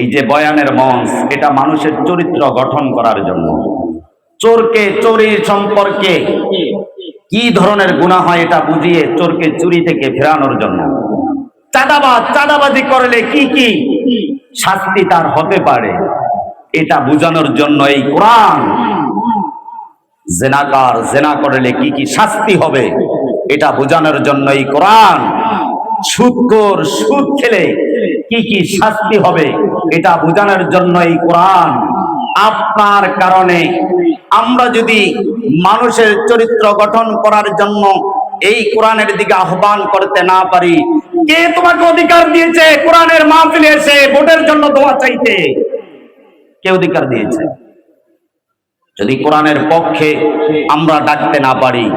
এই যে বয়ানের মঞ্চ, এটা মানুষের চরিত্র গঠন করার জন্য। চোরকে চোরি সম্পর্কে কি ধরনের গুণা হয় এটা বুঝিয়ে চোরকে চুরি থেকে ফেরানোর জন্য। চাঁদাবাজ, চাঁদাবাজি করলে কি কি শাস্তি তার হতে পারে, এটা বুঝানোর জন্য এই কোরআন। জেনাকার, জেনা করলে কি কি শাস্তি হবে, এটা বোঝানোর জন্য এই কোরআন। সুদখোর সুদ খেলে কি কি শাস্তি হবে এটা বোঝানোর জন্য এই কোরআন। আপনার কারণে আমরা যদি মানুষের চরিত্র গঠন করার জন্য এই কোরআনের দিকে আহ্বান করতে না পারি, কে তোমাকে অধিকার দিয়েছে? কোরআনের মাহফিলে এসে ভোটের জন্য দোয়া চাইতে? কে অধিকার দিয়েছে? যদি কোরআনের পক্ষে আমরা ডাকতে না পারি,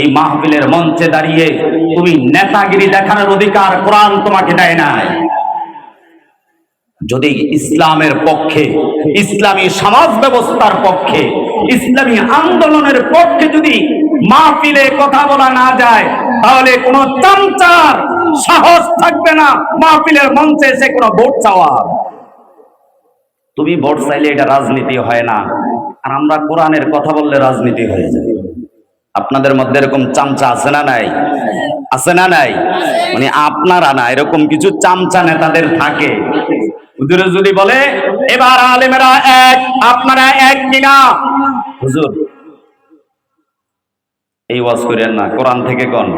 এই মাহফিলের মঞ্চে দাঁড়িয়ে তুমি নেতাগিরি দেখানোর অধিকার কোরআন তোমাকে দেয় নাই। যদি ইসলামের পক্ষে, ইসলামী সমাজ ব্যবস্থার পক্ষে, ইসলামী আন্দোলনের পক্ষে যদি মাহফিলে কথা বলা না যায়, তাহলে কোন চামচার সাহস থাকবে না মাহফিলের মঞ্চে এসে কোনো ভোট চাওয়ার। তুমি ভোট চাইলে এটা রাজনীতি হয় না। আর আমরা কোরআনের কথা বললে রাজনীতি হয়ে যায়। আপনাদের মধ্যে এরকম চামচা আছে না নাই? আছে না নাই? মানে আপনারা না, এরকম কিছু চামচা নেতাদের থাকে। হুজুরে যদি বলে, এবার আলেমেরা এক, আপনারা এক কিনা? হুজুর, এই ওয়াজ করেন না, কোরআন থেকে কন।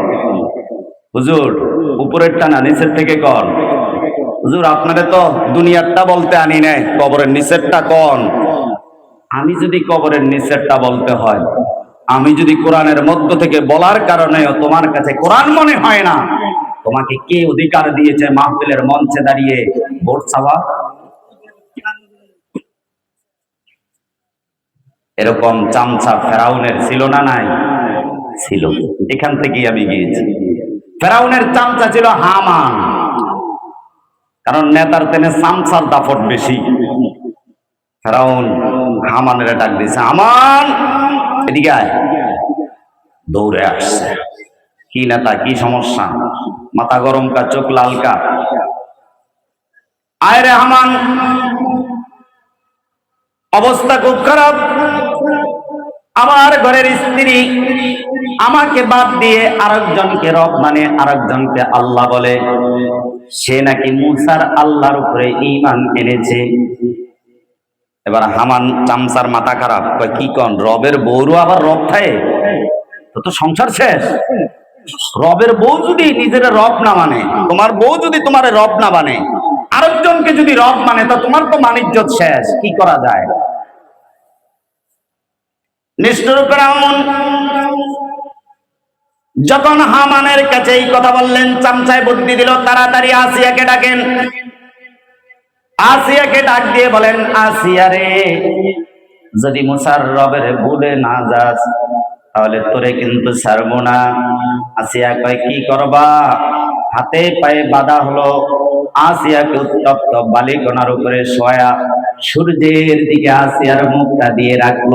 হুজুর উপরেরটা না নিচের থেকে কন। হুজুর তো দুনিয়ারটা বলতে আনি নাই, কবরের নিচেরটা কন। আমি যদি কবরের নিচেরটা বলতে হয়, আমি যদি কোরআনের মধ্য থেকে বলার কারণে তোমার কাছে কোরআন মনে হয় না, তোমাকে কে অধিকার দিয়েছে মাহফিলের মঞ্চে দাঁড়িয়ে? ভোট এরকম চামচা ফেরাউনের ছিল না নাই? ছিল। এখান থেকেই আমি গিয়েছি। ফেরাউনের চামচা ছিল হামান। কারণ নেতার তেনে চামচার দাফট বেশি। ফেরাউন হামানের ডাক দিয়েছে আমান এদিকে দৌড়ে আসছে। কি নেতা, কি সমস্যা? মাথা গরম কা, চোখ লাল কা? আয় রে হামান। অবস্থা খুব খারাপ। আমার ঘরের স্ত্রী আমাকে বাদ দিয়ে আরেকজনকে রব মানে আরেকজনকে আল্লাহ বলে। সে নাকি মুসার আল্লাহর উপরে ইমান এনেছে। এবার হামান চামচার মাথা খারাপ। কি কন, রবের বৌরু আবার রব থাকে তো তো সংসার শেষ। রবের বউ যদি নিজের রব না মানে তোমার বউ যদি তোমার রব না মানে আরেকজনকে যদি রব মানে তো তোমার তো মানিজ্য শেষ, কি করা যায়? নিষ্ঠুর ফেরাউন যখন হামানের কাছে এই কথা বললেন, চামচায় বুদ্ধি দিল, তাড়াতাড়ি আসিয়াকে ডাকেন। আসিয়াকে ডাক দিয়ে বলেন, আসিয়া রে, যদি মুসার রবের ভুলে না যাস, তাহলে তোরে কিন্তু ছাড়বো না। আসিয়া কয়, কি করবা? হাতে পায়ে বাধা হলো। আসিয়াকে উত্তপ্ত বালিকণার উপরে শোয়া সূর্যের দিকে আসিয়ার মুখটা দিয়ে রাখল।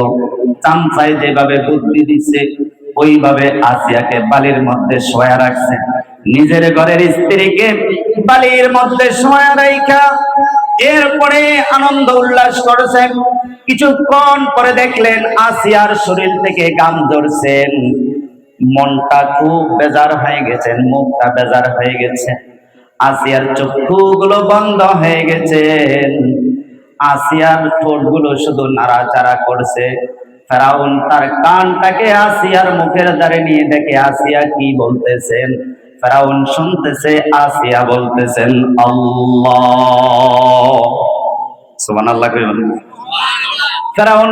চামচায় যেভাবে বুদ্ধি দিচ্ছে, ওইভাবে আসিয়াকে বালির মধ্যে শোয়া রাখছে। নিজের ঘরের স্ত্রীকে বালির মধ্যে শোয়া রাইখা। এরপরে আনন্দ উল্লাস করেছেন। কিছুক্ষণ পরে দেখলেন আসিয়ার শরীর থেকে গাম ধরছেন। মনটা খুব বেজার হয়ে গেছেন মুখটা বেজার হয়ে গেছে। আসিয়ার চক্ষুগুলো বন্ধ হয়ে গেছে। আসিয়ার ঠোঁটগুলো শুধু নাড়াচাড়া করছে। ফেরাউন তার কানটাকে আসিয়ার মুখের দ্বারে নিয়ে দেখে আসিয়া কি বলতেছেন? ফেরাউন শুনতেছে, আসিয়া বলতেছেন, আল্লাহ। সুবান আল্লাহ ফেরাউন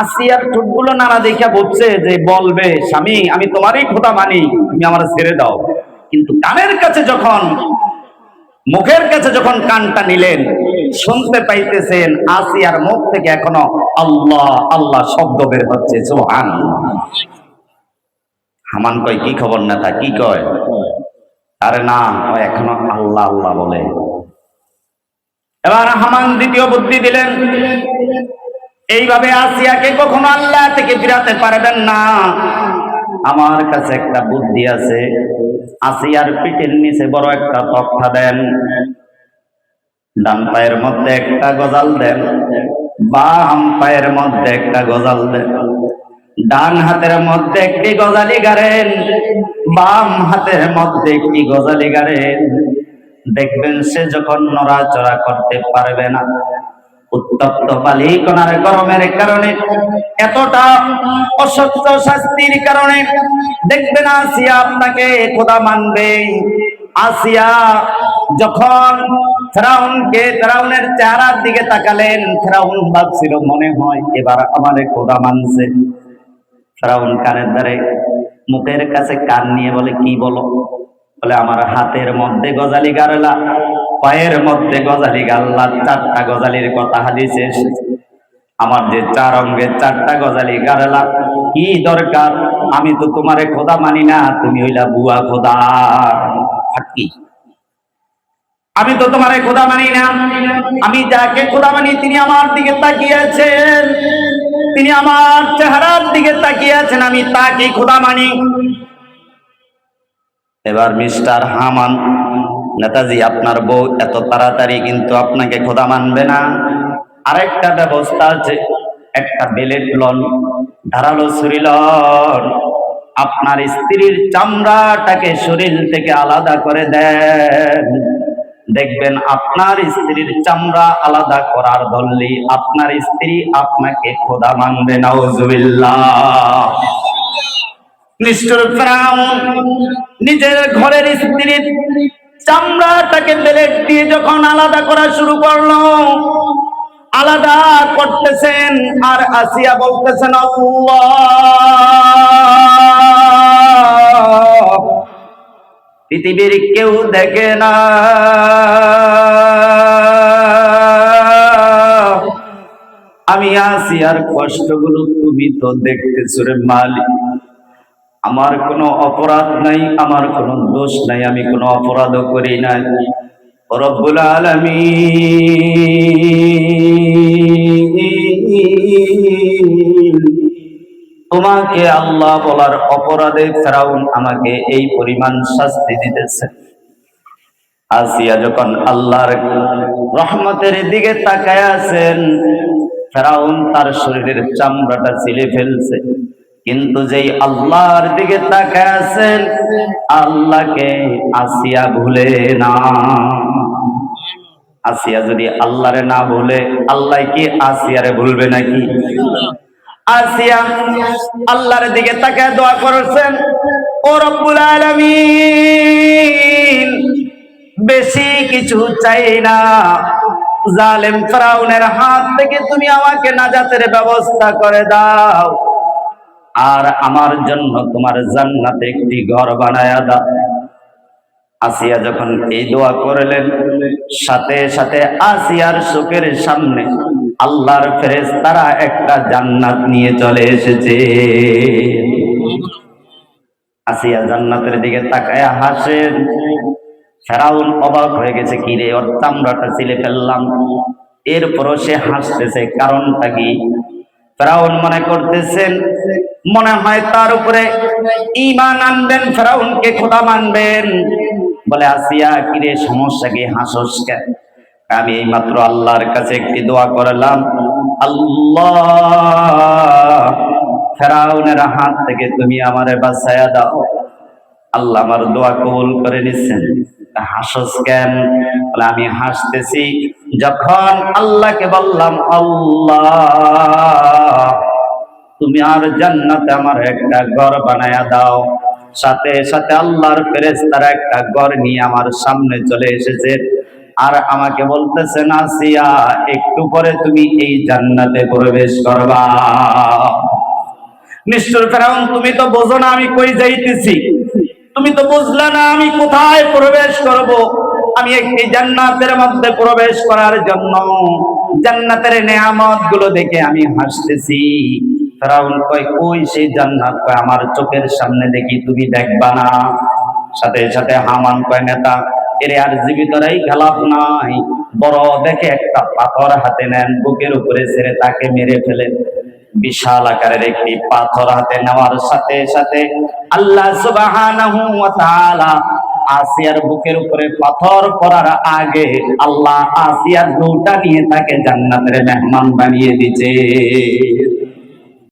আসিয়ার ঠোঁটগুলো নাড়া দেখা বলছে যে, বলবে, স্বামী, আমি তোমারই খোদা মানি, তুমি আমার ছেড়ে দাও। কিন্তু কানের কাছে যখন, মুখের কাছে যখন কানটা নিলেন, শুনতে পাইতেছেন আসিয়ার মুখ থেকে এখনও আল্লাহ আল্লাহ শব্দ বের হচ্ছে সোহান হামান কয়, কি খবর নেতা, কি কয়? আরে না এখনও আল্লাহ আল্লাহ বলে। এবার হামান দ্বিতীয় বুদ্ধি দিলেন এইভাবে আসিয়াকে কখনো আল্লাহ থেকে ফিরাতে পারবেন না। আমার কাছে একটা বুদ্ধি আছে। আসিয়ার পিঠের নিচে বড় একটা তক্তা দেন। ডান পায়ের মধ্যে একটা গজাল দেন। বাম পায়ের মধ্যে একটা গজাল দেন। ডান হাতের মধ্যে একটি গজালি গাড়েন। বাম হাতের মধ্যে একটি গজালি গাড়েন। দেখবেন সে যখন নড়াচড়া করতে পারবে না। উত্তপ্ত বালিকণার গরমের কারণে, এতটা অসহ্য শাস্তির কারণে দেখবেন আসিয়া আপনাকে খোদা মানবে। আসিয়া যখন ফেরাউনকে ফেরাউনের চেহারার দিকে তাকালেন, ফেরাউন ভাবছিল, মনে হয় এবার আমার খোদা মানছে। ফেরাউন কানের দ্বারে মুখের কাছে কান নিয়ে বলে, কি বলো? বলে, আমার হাতের মধ্যে গজালি গারলা। পায়ের মধ্যে গজালি গাল্লা চারটা গজালির কথা হাদিসে আমার যে চার অঙ্গের চারটা গজালি গারলা কি দরকার? আমি তো তোমারে খোদা মানি না, তুমি হইলা বুয়া খোদা। আমি তো তোমারে খোদা মানি না। আমি যাকে খোদা মানি, তিনি আমার দিকে তাকিয়ে আছেন। তিনি আমার চেহারার দিকে তাকিয়ে আছেন, আমি তাকে খোদা মানি। এবার মিস্টার হামান নেতাজি, আপনার বউ এত তাড়াতাড়ি কিন্তু আপনাকে খোদা মানবে না। আরেকটা ব্যবস্থা আছে, একটা বেলেট লন, ধারালো লন। আপনার স্ত্রীর চামড়াটাকে শরীর থেকে আলাদা করে দেন। দেখবেন আপনার স্ত্রীর চামড়া আলাদা করার ধরলে আপনার স্ত্রী আপনাকে খোদা মানবে ফেরাউন, নিজের ঘরের স্ত্রীর চামড়াটাকে বেলেট দিয়ে যখন আলাদা করা শুরু করল, আলাদা করতেছেন আর আসিয়া বলতেছেন পৃথিবীর কেউ দেখে না। আমি আসি আর কষ্টগুলো তুমি তো দেখতেছো রে মালিক। আমার কোনো অপরাধ নাই, আমার কোনো দোষ নাই, আমি কোনো অপরাধও করি নাই। রব্বুল তোমাকে আল্লাহ বলার অপরাধে ফেরাউন আমাকে এই পরিমাণ শাস্তি দিতেছে। আসিয়া যখন আল্লাহর রহমতের দিকে তাকায় আছেন, ফেরাউন তার শরীরের চামড়াটা ছিলে ফেলছে। কিন্তু যেই আল্লাহর দিকে তাকায় আছেন, আল্লাহকে আসিয়া ভুলে না। আসিয়া যদি আল্লাহরে না ভুলে, আল্লাহ কি আসিয়ারে ভুলবে নাকি? আসিয়া আল্লাহর দিকে তাকায় দোয়া করেছেন, ও রব্বুল আলামিন, বেশি কিছু চাই না। জালেম ফেরাউনের হাত থেকে তুমি আমাকে নাজাতের ব্যবস্থা করে দাও। আর আমার জন্য তোমার জান্নাতে একটি ঘর বানায়া দাও। আসিয়া যখন এই দোয়া করলেন, সাথে সাথে আসিয়ার শোকের সামনে আল্লাহর ফেরেস তারা একটা জান্নাত নিয়ে চলে এসেছে। আসিয়া জান্নাতের দিকে তাকায় হাসেন। ফেরাউন অবাক হয়ে গেছে, কি রে ওর চামড়াটা ছিলে ফেললাম। এরপরও সে হাসতেছে, কারণটা কি? ফেরাউন মনে করতেছেন মনে হয় তার উপরে ইমান আনবেন, ফেরাউনকে খোদা মানবেন। বলে, আসিয়া, কিরে, সমস্যা কি? হাসস কেন? আমি এই মাত্র আল্লাহর কাছে একটি দোয়া করলাম। আল্লাহ, ফেরাউনের হাত থেকে তুমি আমারে বাঁচায়া দাও। আল্লাহ আমার দোয়া কবুল করে নিচ্ছেন। হাসস কেন? বলে, আমি হাসতেছি যখন আল্লাহকে বললাম, আল্লাহ তুমি আর জান্নাতে আমার একটা ঘর বানায়া দাও। সাথে সাথে আল্লাহর ফেরেশতারা একটা ঘর নিয়ে আমার সামনে চলে এসেছে। আর আমাকে বলতেছেন আসিয়া একটু পরে তুমি এই জান্নাতে প্রবেশ করবা। নিষ্ঠুর ফেরাউন, তুমি তো বোঝো না আমি কই যাইতেছি। তুমি তো বুঝলে না আমি কোথায় প্রবেশ করব। আমি একটি জান্নাতের মধ্যে প্রবেশ করার জন্য জান্নাতের নেয়ামতগুলো দেখে আমি হাসতেছি। ফেরাউন কয় কই সেই জান্নাত? কয় আমার চোখের সামনে দেখি তুমি দেখবা না। সাথে সাথে হামান কয়, নেতা, এরে আর জীবিতরাই খেলাপ নাই। বড় দেখে একটা পাথর হাতে নেন, বুকের উপরে ছেড়ে তাকে মেরে ফেলেন বিশাল আকারের একটি পাথর হাতে নেওয়ার সাথে সাথে আল্লাহ সুবহানাহু ওয়া তাআলা আসিয়ার বুকের উপরে পাথর পড়ার আগে আল্লাহ আসিয়ার রূহটা নিয়ে তাকে জান্নাতের মেহমান বানিয়ে দিছে